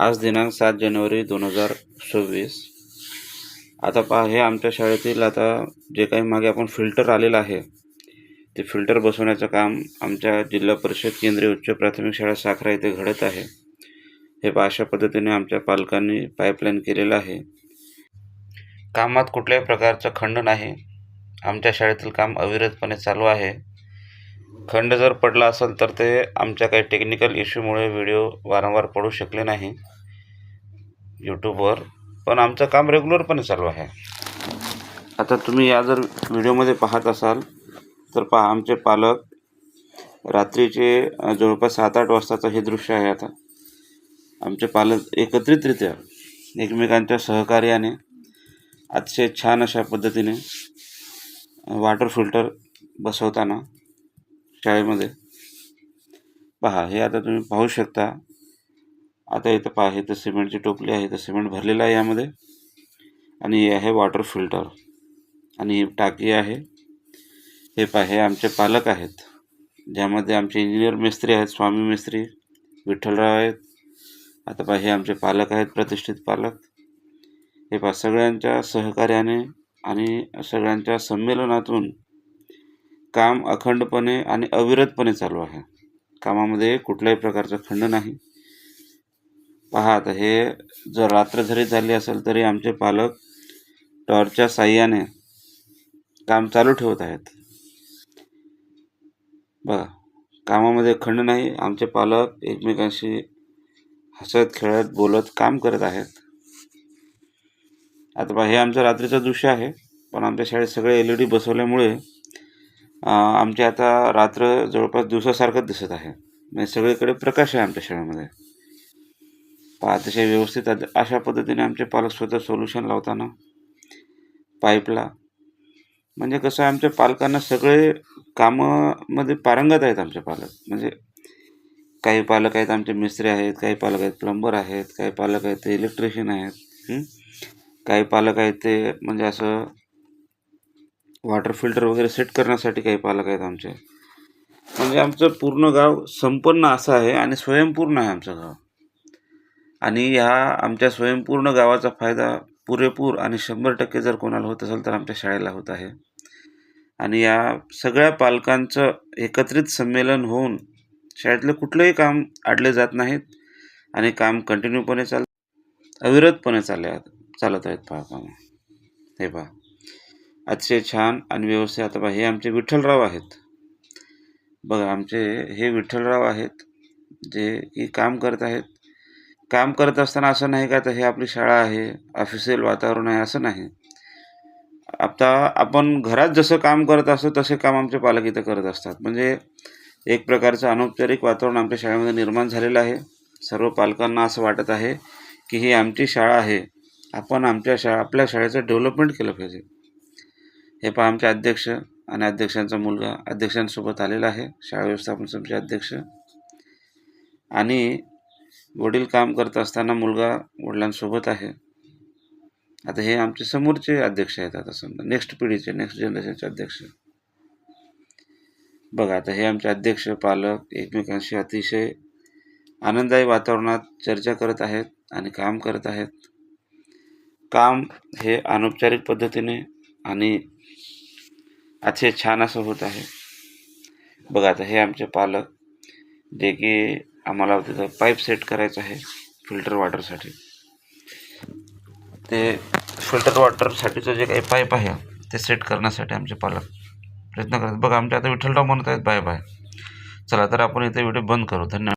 आज दिनांक सात जानेवारी दोन हजार सव्वीस. आता पहा हे आमच्या शाळेतील आता जे काही मागे आपण फिल्टर आलेलं आहे ते फिल्टर बसवण्याचं काम आमच्या जिल्हा परिषद केंद्रीय उच्च प्राथमिक शाळा साखरा येथे घडत आहे. हे पहा अशा पद्धतीने आमच्या पालकांनी पाईपलाईन केलेलं आहे. कामात कुठल्याही प्रकारचं खंड नाही. आमच्या शाळेतील काम अविरतपणे चालू आहे. खंड जर पडला असेल तर ते आमच्या काही टेक्निकल इश्यूमुळे व्हिडिओ वारंवार पडू शकले नाही. यूट्यूबवर पण आमचं काम रेग्युलरपणे चालू आहे. आता तुम्ही या जर व्हिडिओमध्ये पाहत असाल तर पहा आमचे पालक रात्रीचे जवळपास सात आठ वाजताचं हे दृश्य आहे आता. आमचे पालक एकत्रितरित्या एकमेकांच्या सहकार्याने अतिशय छान अशा पद्धतीने वॉटर फिल्टर बसवताना शाळेमध्ये. पहा हे आता तुम्ही पाहू शकता. आता इथं पहा हे तर सिमेंटची टोपली आहे तर सिमेंट भरलेलं आहे यामध्ये. आणि हे आहे वॉटर फिल्टर आणि ही टाकी आहे. हे पहा हे आमचे पालक आहेत. ज्यामध्ये आमचे इंजिनियर मिस्त्री आहेत स्वामी मिस्त्री विठ्ठलराव आहेत. आता पहा हे आमचे पालक आहेत प्रतिष्ठित पालक. हे पहा सगळ्यांच्या सहकार्याने आणि सगळ्यांच्या संमेलनातून काम अखंडपणे आणि अविरतपणे चालू आहे. कामामध्ये कुठल्याही प्रकारचा खंड नाही. पहा आता हे जर रात्र जरी झाली असेल तरी आमचे पालक टॉर्चच्या साह्याने काम चालू ठेवत आहेत. बघा कामामध्ये खंड नाही आमचे पालक एकमेकांशी हसत खेळत बोलत काम करत आहेत. आता पहा हे आमचं रात्रीचं दृश्य आहे पण आमच्या शाळेत सगळे एल ई डी बसवल्यामुळे आमच्या आमचे आता रात्र जवळपास दिवसासारखंच दिसत आहे. म्हणजे सगळीकडे प्रकाश आहे आमच्या शाळेमध्ये. अतिशय व्यवस्थित अशा पद्धतीने आमचे पालक स्वतः सोल्युशन लावताना पाईपला. म्हणजे कसं आहे, आमच्या पालकांना सगळे कामामध्ये पारंगत आहेत आमचे पालक. म्हणजे काही पालक आहेत आमचे मिस्त्री आहेत काही पालक आहेत प्लंबर आहेत काही पालक आहेत ते इलेक्ट्रिशियन आहेत काही पालक आहेत ते म्हणजे असं वॉटर फिल्टर वगैरे सेट करण्यासाठी काही पालक आहेत आमचे. म्हणजे आमचं पूर्ण गाव संपन्न असं आहे आणि स्वयंपूर्ण आहे आमचं गाव. आणि ह्या आमच्या स्वयंपूर्ण गावाचा फायदा पुरेपूर आणि शंभर टक्के जर कोणाला होत असेल तर आमच्या शाळेला होत आहे. आणि या सगळ्या पालकांचं एकत्रित संमेलन होऊन शाळेतलं कुठलंही काम अडले जात नाहीत आणि काम कंटिन्यूपणे चाल अविरतपणे चालले आहेत चालत आहेत पहा हे पहा. अतिशय छान आणि व्यवस्थित. आता हे आमचे विठ्ठलराव आहेत. बघा आमचे हे विठ्ठलराव आहेत जे की काम करत आहेत. काम करत असताना असं नाही का आता हे आपली शाळा आहे ऑफिशियल वातावरण आहे असं नाही. आता आपण घरात जसं काम करत असतो तसे काम आमचे पालक इथं करत असतात. म्हणजे एक प्रकारचं अनौपचारिक वातावरण आमच्या शाळेमध्ये निर्माण झालेलं आहे. सर्व पालकांना असं वाटत आहे की ही आमची शाळा आहे. आपण आमच्या शाळा आपल्या शाळेचं डेव्हलपमेंट केलं पाहिजे. हे पहा आमचे अध्यक्ष आणि अध्यक्षांचा मुलगा अध्यक्षांसोबत आलेला आहे शाळा व्यवस्थापन समितीचे अध्यक्ष. आणि वडील काम करत असताना मुलगा वडिलांसोबत आहे. आता हे आमचे समोरचे अध्यक्ष आहेत आता समजा नेक्स्ट पिढीचे नेक्स्ट जनरेशनचे अध्यक्ष. बघा आता हे आमचे अध्यक्ष पालक एकमेकांशी अतिशय आनंददायी वातावरणात चर्चा करत आहेत आणि काम करत आहेत. काम हे अनौपचारिक पद्धतीने आणि अतिशय छान असं होत आहे. बघा आता हे आमचे पालक जे की आम्हाला तिथं पाईप सेट करायचं आहे फिल्टर वॉटरसाठी. ते फिल्टर वॉटरसाठीचं जे काही पाईप आहे ते सेट करण्यासाठी आमचे पालक प्रयत्न करतात. बघा आमच्या आता विठ्ठलराव म्हणत आहेत बाय बाय. चला तर आपण इथे व्हिडिओ बंद करू. धन्यवाद.